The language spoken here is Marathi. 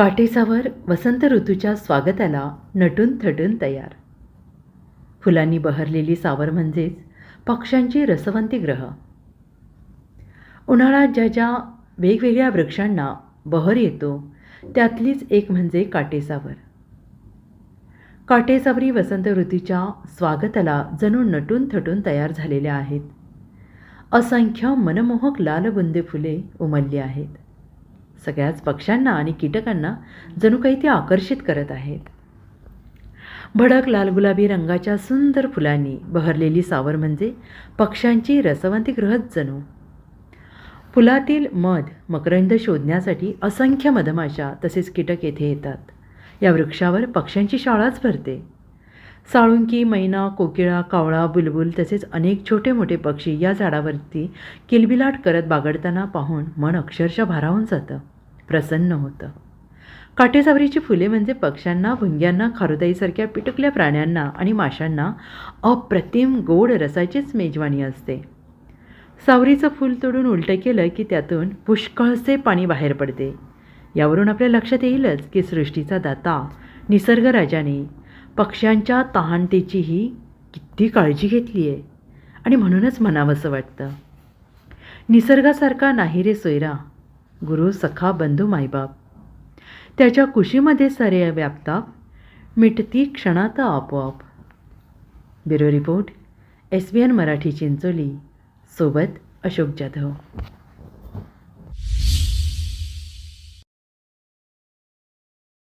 काटेसावर वसंत ऋतूच्या स्वागताला नटून थटून तयार. फुलांनी बहरलेली सावर म्हणजेच पक्ष्यांची रसवंती ग्रह. उन्हाळ्यात ज्या ज्या वेगवेगळ्या वृक्षांना बहर येतो त्यातलीच एक म्हणजे काटेसावर. काटेसावरी वसंत ऋतूच्या स्वागताला जणू नटून थटून तयार झालेल्या आहेत. असंख्य मनमोहक लालबुंदे फुले उमलली आहेत. सगळ्याच पक्ष्यांना आणि कीटकांना जणू काही ते आकर्षित करत आहेत. भडक लाल गुलाबी रंगाच्या सुंदर फुलांनी बहरलेली सावर म्हणजे पक्ष्यांची रसवंती ग्रहच जणू. फुलातील मध मकरंद शोधण्यासाठी असंख्य मधमाशा तसेच कीटक येथे येतात. या वृक्षावर पक्ष्यांची शाळाच भरते. साळुंकी मैना कोकिळा कावळा बुलबुल तसेच अनेक छोटे मोठे पक्षी या झाडावरती किलबिलाट करत बागडताना पाहून मन अक्षरशः भारावून जातं. प्रसन्न होतं. काटेसावरीची फुले म्हणजे पक्ष्यांना भुंग्यांना खारुताईसारख्या पिटुकल्या प्राण्यांना आणि माशांना अप्रतिम गोड रसाचीच मेजवानी असते. सावरीचं फूल तोडून उलटं केलं की त्यातून पुष्कळसे पाणी बाहेर पडते. यावरून आपल्या लक्षात येईलच की सृष्टीचा दाता निसर्गराजाने पक्ष्यांच्या तहानतेचीही किती काळजी घेतली आहे. आणि म्हणूनच म्हणावंसं वाटतं. निसर्गासारखा नाही रे सोयरा गुरु सखा बंधू मायबाप. त्याच्या कुशीमध्ये सारे व्यापताप मिटती क्षणात आपोआप. Bureau report S B N Marathi Chincholi सोबत अशोक जाधव.